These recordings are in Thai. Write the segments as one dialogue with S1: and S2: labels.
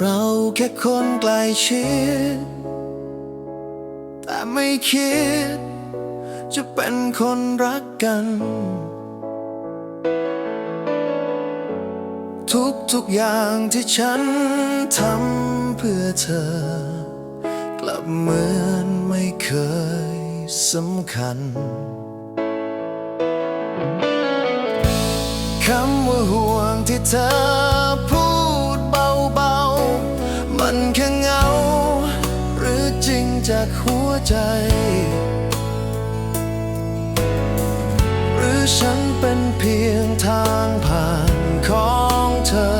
S1: เราแค่คนใกล้ชิด แต่ไม่คิด จะเป็นคนรักกัน ทุกทุกอย่างที่ฉันทำเพื่อเธอ กลับเหมือนไม่เคยสำคัญคำว่าห่วงที่เธอพูด จากหัวใจ หรือฉันเป็นเพียงทางผ่านของเธอ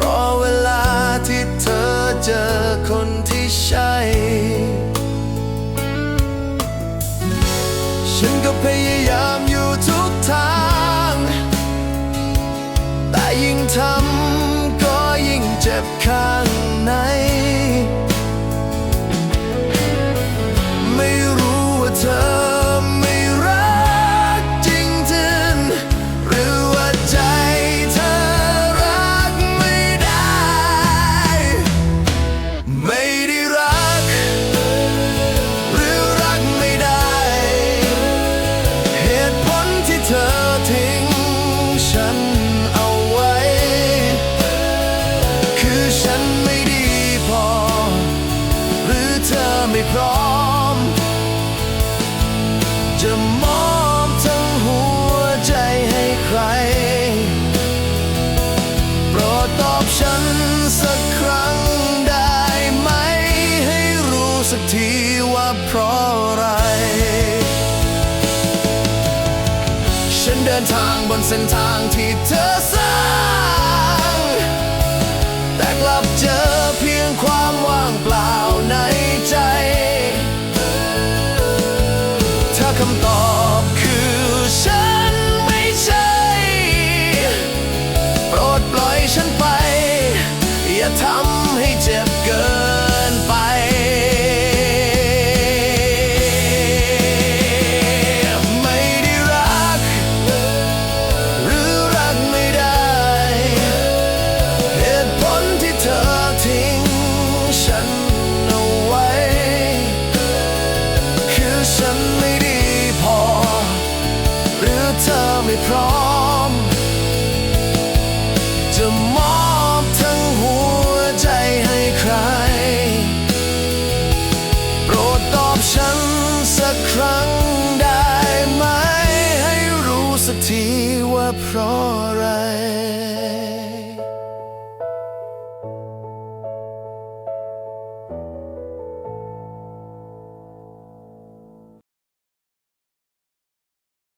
S1: รอเวลาที่เธอเจอคนที่ใช่ ฉันก็พยายามอยู่ทุกทาง แต่ยิ่งทำก็ยิ่งเจ็บข้า ไม่พร้อม จะมอบทั้งหัวใจให้ใคร โปรดตอบฉันสักครั้งได้ไหม ให้รู้สักทีว่าเพราะอะไร ฉันเดินทางบนเส้นทางที่เธอสร้าง แต่กลับเจอ uproar.